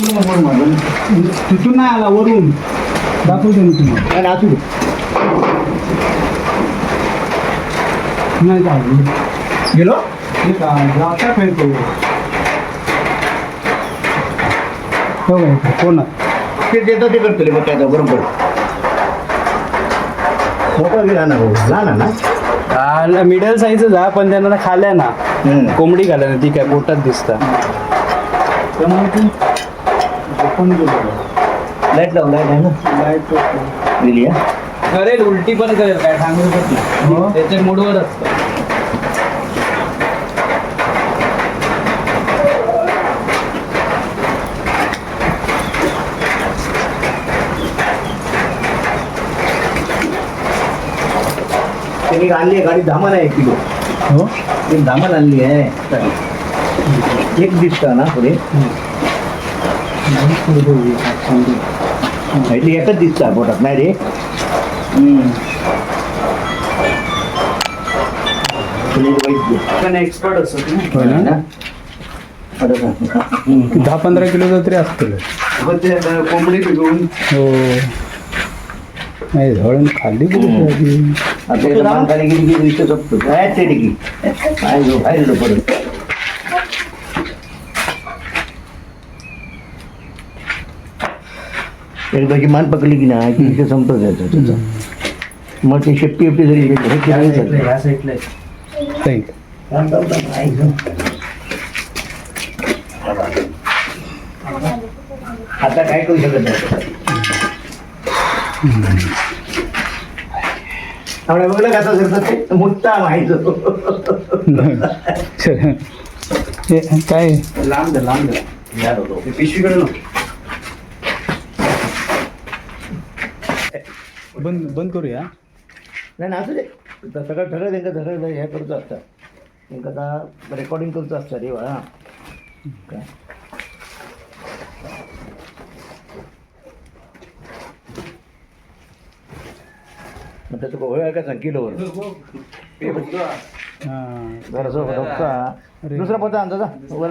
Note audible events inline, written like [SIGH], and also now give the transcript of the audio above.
तिथून नाही आला वरून दाखवतो मी तुम्हाला असू. नाही चालू गेलो हे खेळतो हो कोण? ते देतो ते करतो काय बरोबर मोठा गेला ना लहान ना मिडल साईजच आहे पण त्यांना खाल्या ना. कोंबडी खाल्या ना ती काय पोटात दिसता त्यामुळे लाइट लाव लाइट आहे ना? लाइट हा करेल उलटी पण करेल काय सांगू शकत हो. नाही त्याच्या मूडवर असतं. त्यांनी आणली आहे गाडी धामान आहे एक किलो. हो? एक धामान आणली आहे. एक दिसतं ना पुढे? इथली एकच दिसतं पोटात नाही रे एक्सपर्ट असत? दहा पंधरा किलोचा तरी असतील कोंबडी पिकवून हो नाही खाल्ली कुठे आता इथं माणसाने गेली की विषय जपतो काय ते काय जो बाहेर येतो परत एकदा की मान पकडली की नाही की विषय संपतो त्याचा. मग ते शेपटी एपटी जरी हे. आता काय करू शकत नाही? बघलं कसं करतात ते मुद्दा माहीत [LAUGHS] काय? लांब लांब पिशवीकडे नको बंद बंद करूया. नाही ना असू दे. सगळं ठरलं त्यांना सगळं हे करतो असतात त्यांना आता रेकॉर्डिंग करतो असतात रे बाळा. काय? मग त्याचं गोळ आहे का सांग किलोवर हां जरासं बघता. दुसरा पत्ता आणतो जा वर.